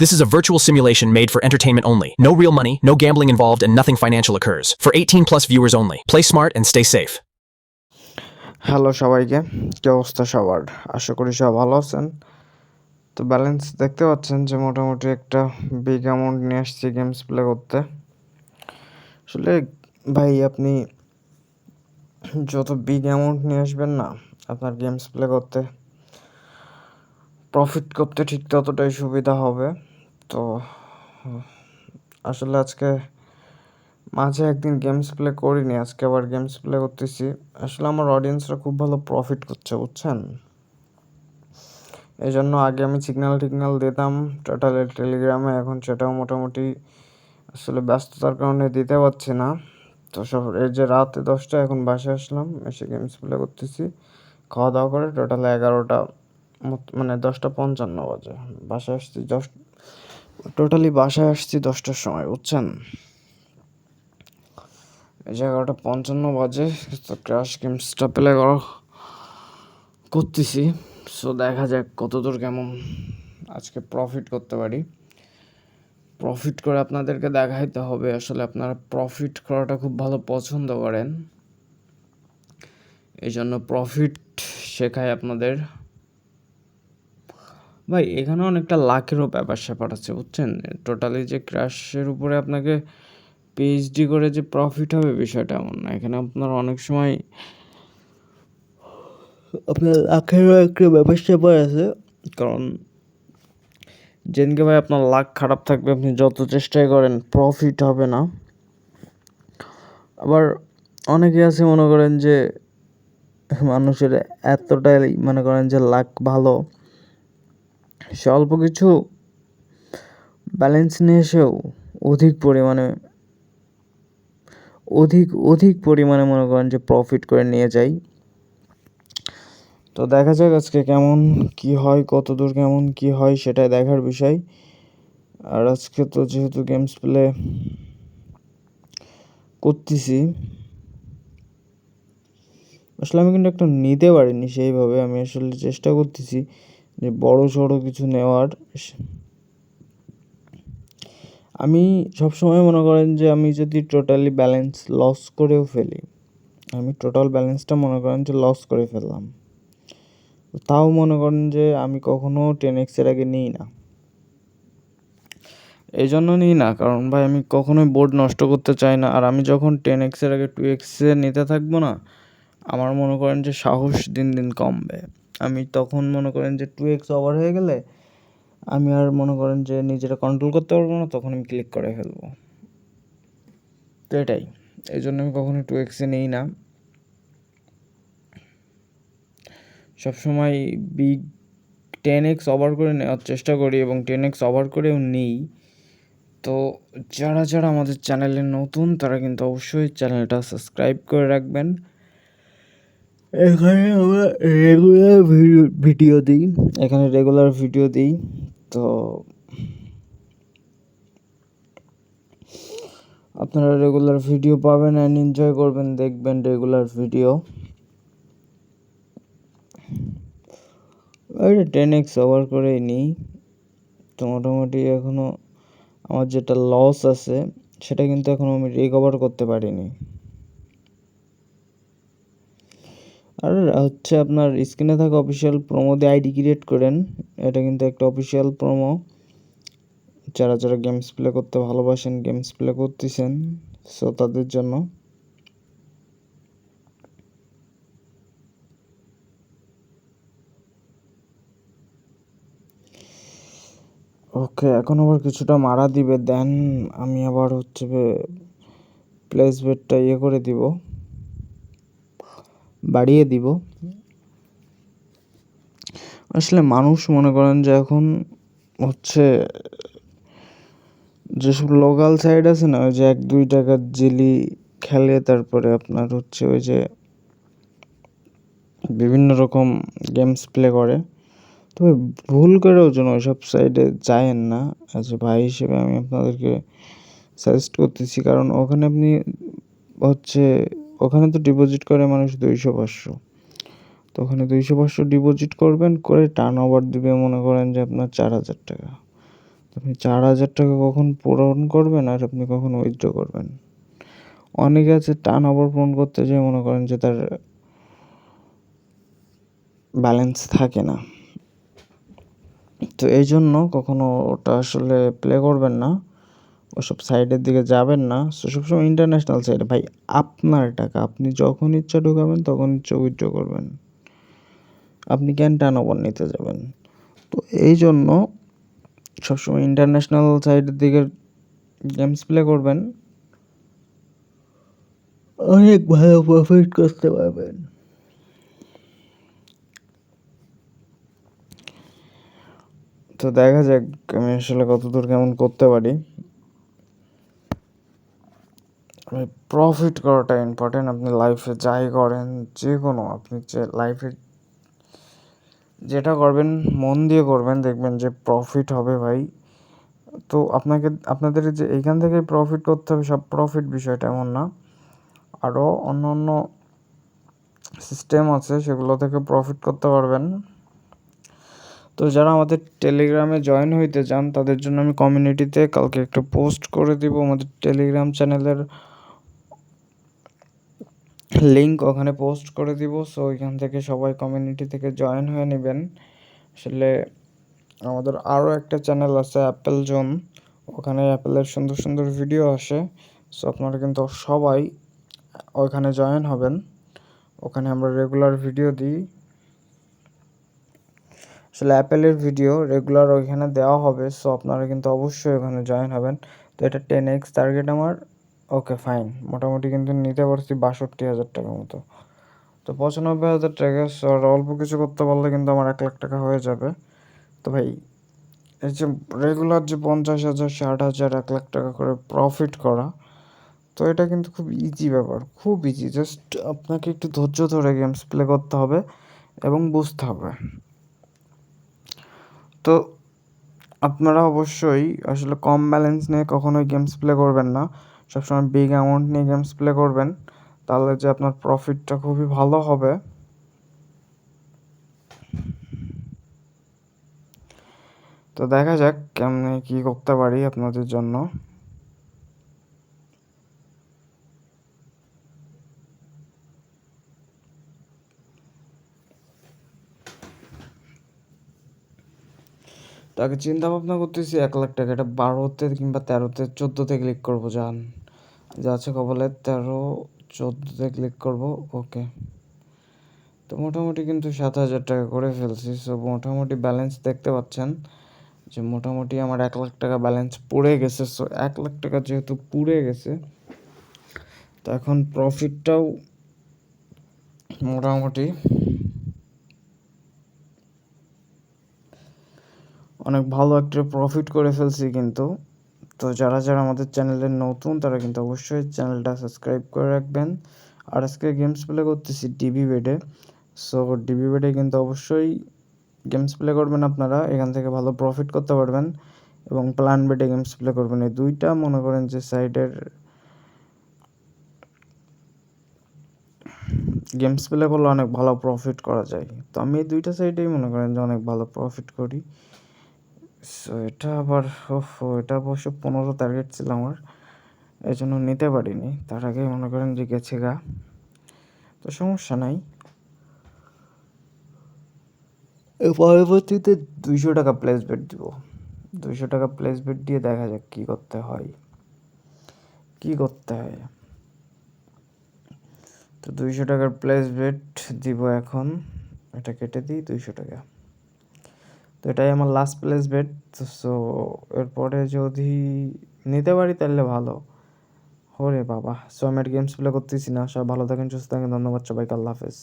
This is a virtual simulation made for entertainment only. No real money, no gambling involved, and nothing financial occurs. For 18 plus viewers only. Play smart and stay safe. Hello সবাইকে কী অবস্থা সবার আশা করি সব ভালো আছেন তো balance দেখতে পাচ্ছেন যে মোটামুটি একটা বিগ অ্যামাউন্ট নিয়ে আসছি গেমস প্লে করতে আসলে ভাই আপনি যত বিগ অ্যামাউন্ট নিয়ে আসবেন না আপনার গেমস প্লে করতে প্রফিট করতে ঠিক ততটাই সুবিধা হবে তো, আসলে আজকে মাঝে একদিন গেমস প্লে করিনি, আজকে আবার গেমস প্লে করতেছি। আসলে আমার অডিয়েন্সরা খুব ভালো প্রফিট করছে, বুঝছেন? এই জন্য আগে আমি সিগন্যাল টিগনাল দিতাম টোটালি টেলিগ্রামে এখন সেটাও মোটামুটি আসলে ব্যস্ততার কারণে দিতে পারছি না। তো সব, এই যে রাতে দশটা, এখন বাসায় আসলাম, এসে গেমস প্লে করতেছি। খাওয়া দাওয়া করে টোটাল এগারোটা মানে দশটা পঞ্চান্ন বাজে। বাসায় আসছি দশ টোটালি বাসায় আসছি দশটার সময়, বুঝছেন? এগারোটা পঞ্চান্ন বাজে, তো ক্রাশ গেমসটা প্লে করা করতেছি। সো দেখা যাক কতদূর কেমন আজকে প্রফিট করতে পারি। প্রফিট করে আপনাদেরকে দেখাইতে হবে, আসলে আপনারা প্রফিট করাটা খুব ভালো পছন্দ করেন। এই জন্য প্রফিট শেখায় আপনাদের। ভাই এখানে অনেকটা লাখেরও ব্যাপার স্যাপার আছে, বুঝছেন? টোটালি যে ক্র্যাশের উপরে আপনাকে পিএইচডি করে যে প্রফিট হবে বিষয়টা এমন না। এখানে আপনার অনেক সময় আপনার লাখেরও একটা ব্যাপার স্যাপার আছে, কারণ যেদিনকে ভাই আপনার লাখ খারাপ থাকবে, আপনি যত চেষ্টাই করেন প্রফিট হবে না। আবার অনেকে আছে মনে করেন যে মানুষের এতটাই মনে করেন যে লাখ ভালো সে অল্প কিছু ব্যালেন্স নিয়ে এসেও অধিক পরিমাণে, অধিক অধিক পরিমাণে মনে করেন যে প্রফিট করে নিয়ে যাই তো দেখা যাক আজকে কেমন কি হয় কত দূর কেমন কি হয় সেটাই দেখার বিষয়। আর আজকে তো যেহেতু গেমস প্লে করতেছি, আসলে আমি কিন্তু একটা নিতে পারিনি সেইভাবে, আমি আসলে চেষ্টা করতেছি। যে বড় সড়ো কিছু নেওয়ার আমি সবসময় মনে করেন যে আমি যদি টোটালি ব্যালেন্স লস করেও ফেলি, আমি টোটাল ব্যালেন্সটা মনে করেন যে লস করে ফেললাম। তাও মনে করেন যে আমি কখনো টেন এক্সের আগে নিই না। এই জন্য নিই না, কারণ ভাই আমি কখনোই বোর্ড নষ্ট করতে চাই না। আর আমি যখন টেন এক্সের আগে টু এক্সে নিতে থাকব না, আমার মনে করেন যে সাহস দিন দিন কমবে। আমি তখন মনে করেন যে টু এক্স ওভার হয়ে গেলে আমি আর মনে করেন যে নিজেরা কন্ট্রোল করতে পারব না, তখন আমি ক্লিক করে ফেলব। তো এটাই। এই জন্য আমি কখনো টু এক্সে নিই না। সবসময় বিগ টেন এক্স ওভার করে নেওয়ার চেষ্টা করি এবং টেন এক্স ওভার করেও নিই। তো যারা যারা আমাদের চ্যানেলে নতুন, তারা কিন্তু অবশ্যই চ্যানেলটা সাবস্ক্রাইব করে রাখবেন। এখানে আমরা রেগুলার ভিডিও দিই। এখানে রেগুলার ভিডিও দিই। তো আপনারা রেগুলার ভিডিও পাবেন অ্যান্ড এনজয় করবেন, দেখবেন regular video ten X over করেই নিই। তো মোটামুটি এখনও আমার যেটা লস আছে, সেটা কিন্তু এখনও আমি রিকভার করতে পারিনি। আর হচ্ছে আপনার স্ক্রিনে থাকা অফিসিয়াল প্রোমো দিয়ে আইডি ক্রিয়েট করেন। এটা কিন্তু একটা অফিসিয়াল প্রোমো যারা যারা গেমস প্লে করতে ভালোবাসেন গেমস প্লে করতেছেন সো তাদের জন্য। ওকে এখন আবার কিছুটা মারা দিবে দেন আমি আবার হচ্ছে প্লেস বেডটা ইয়ে করে দিব। বাড়িয়ে দিব। আসলে মানুষ মনে করেন যে এখন হচ্ছে যেসব লোকাল সাইড আছে না, ওই যে এক দুই টাকার জেলি খেলে তারপরে আপনার হচ্ছে ওই যে বিভিন্ন রকম গেমস প্লে করে। তবে ভুল করেও যেন ওইসব সাইডে যায়েন না। অ্যাজ এ ভাই হিসেবে আমি আপনাদেরকে সাজেস্ট করতেছি, কারণ ওখানে আপনি হচ্ছে ওখানে তো ডিপোজিট করে মানুষ দুইশো পাঁচশো। তো ওখানে দুইশো পাঁচশো ডিপোজিট করবেন, করে টার্ন ওভার দিবে মনে করেন যে আপনার চার হাজার টাকা। আপনি চার হাজার টাকা কখন পূরণ করবেন আর আপনি কখন উইথড্র করবেন? অনেকে আছে টান ওভার পূরণ করতে যেয়ে মনে করেন যে তার ব্যালেন্স থাকে না। তো এই জন্য কখনো ওটা আসলে প্লে করবেন না। ওসব সাইডের দিকে যাবেন না। সবসময় ইন্টারন্যাশনাল সাইডে ভাই, আপনার টাকা, আপনি যখন ইচ্ছা ঢুকাবেন, তখন ইচ্ছা উইথড্র করবেন। আপনি কেন টান ওভার নিতে যাবেন? তো এই জন্য সবসময় ইন্টারন্যাশনাল সাইডের দিকে গেমস প্লে করবেন। অনেক ভালো প্রফিট করতে পারবেন। তো দেখা যাক আমি আসলে কতদূর কেমন করতে পারি। প্রফিট করাটা ইম্পর্টেন্ট আপনি লাইফে যাই করেন যে কোনো আপনি যে লাইফে যেটা করবেন, মন দিয়ে করবেন, দেখবেন যে প্রফিট হবে ভাই। তো আপনাকে, আপনাদের যে এইখান থেকে প্রফিট করতে হবে, সব প্রফিট বিষয়টা এমন না। আরও অন্য অন্য সিস্টেম আছে, সেগুলো থেকে প্রফিট করতে পারবেন। তো যারা আমাদের টেলিগ্রামে জয়েন হইতে চান, তাদের জন্য আমি কমিউনিটিতে কালকে একটা পোস্ট করে দিব। আমাদের টেলিগ্রাম চ্যানেলের লিঙ্ক ওখানে পোস্ট করে দিব সো ওইখান থেকে সবাই কমিউনিটি থেকে জয়েন হয়ে নেবেন। আসলে আমাদের আরও একটা চ্যানেল আছে অ্যাপেল জোন ওখানে অ্যাপেলের সুন্দর সুন্দর ভিডিও আসে সো আপনারা কিন্তু সবাই ওইখানে জয়েন হবেন। ওখানে আমরা রেগুলার ভিডিও দিই। আসলে অ্যাপেলের ভিডিও রেগুলার ওইখানে দেওয়া হবে সো আপনারা কিন্তু অবশ্যই ওখানে জয়েন হবেন। তো এটা টেন এক্স টার্গেট আমার। ওকে ফাইন মোটামুটি কিন্তু নিতে পারছি বাষট্টি হাজার টাকার মতো। তো পঁচানব্বই হাজার টাকা আর অল্প কিছু করতে পারলে কিন্তু আমার এক লাখ টাকা হয়ে যাবে। তো ভাই, এই যে রেগুলার যে পঞ্চাশ হাজার, ষাট হাজার, এক লাখ টাকা করে প্রফিট করা, তো এটা কিন্তু খুব ইজি ব্যাপার। খুব ইজি জাস্ট আপনাকে একটু ধৈর্য ধরে গেমস প্লে করতে হবে এবং বুঝতে হবে। তো আপনারা অবশ্যই আসলে কম ব্যালেন্স নিয়ে কখনোই গেমস প্লে করবেন না। সবসময় বিগ অ্যামাউন্ট নিয়ে গেমস প্লে করবেন, তাহলে যে আপনার প্রফিটটা খুবই ভালো হবে। তো দেখা যাক কেমনে কি করতে পারি আপনাদের জন্য। তো আগে চিন্তা ভাবনা করতেছি এক লাখ টাকা। এটা বারোতে কিংবা তেরোতে, চোদ্দোতে ক্লিক করব যান যা আছে কবলে তেরো, চোদ্দোতে ক্লিক করব ওকে তো মোটামুটি কিন্তু সাত হাজার টাকা করে ফেলছি। সো মোটামুটি ব্যালেন্স দেখতে পাচ্ছেন যে মোটামুটি আমার এক লাখ টাকা ব্যালেন্স পুড়ে গেছে। সো এক লাখ টাকা যেহেতু পুড়ে গেছে, তো এখন প্রফিটটাও মোটামুটি অনেক ভালো একটা প্রফিট করে ফেলছি কিন্তু। তো যারা যারা আমাদের চ্যানেলে নতুন, তারা কিন্তু অবশ্যই চ্যানেলটা সাবস্ক্রাইব করে রাখবেন। আর আজকে গেমস প্লে করতেছি ডিবি বেডে সো ডিবি বেডে কিন্তু অবশ্যই গেমস প্লে করবেন আপনারা, এখান থেকে ভালো প্রফিট করতে পারবেন। এবং প্ল্যান বেডে গেমস প্লে করবেন। এই দুইটা মনে করেন যে সাইডের গেমস প্লে করলে অনেক ভালো প্রফিট করা যায়। তো আমি এই দুইটা সাইডেই মনে করেন যে অনেক ভালো প্রফিট করি। সো এটা আবার, ওফো, এটা অবশ্য পনেরো টার্গেট ছিল আমার। এই জন্য নিতে পারিনি। তার আগে মনে করেন যে গেছে গা। তো সমস্যা নাই। পরবর্তীতে দুইশো টাকা প্লেস দিব। দুইশো টাকা প্লেস দিয়ে দেখা যাক কী করতে হয়। কী করতে হয়। তো দুইশো টাকার প্লেস দিব এখন। এটা কেটে দিই, দুইশো টাকা। তো এটাই আমার লাস্ট প্লেস বেড সো এরপরে যদি নিতে পারি তাহলে ভালো। হরে বাবা সো আমি গেমস প্লে করতেছি না সব ভালো থাকেন, সুস্থ থাকেন, ধন্যবাদ সবাইকে, আল্লাহ হাফেজ।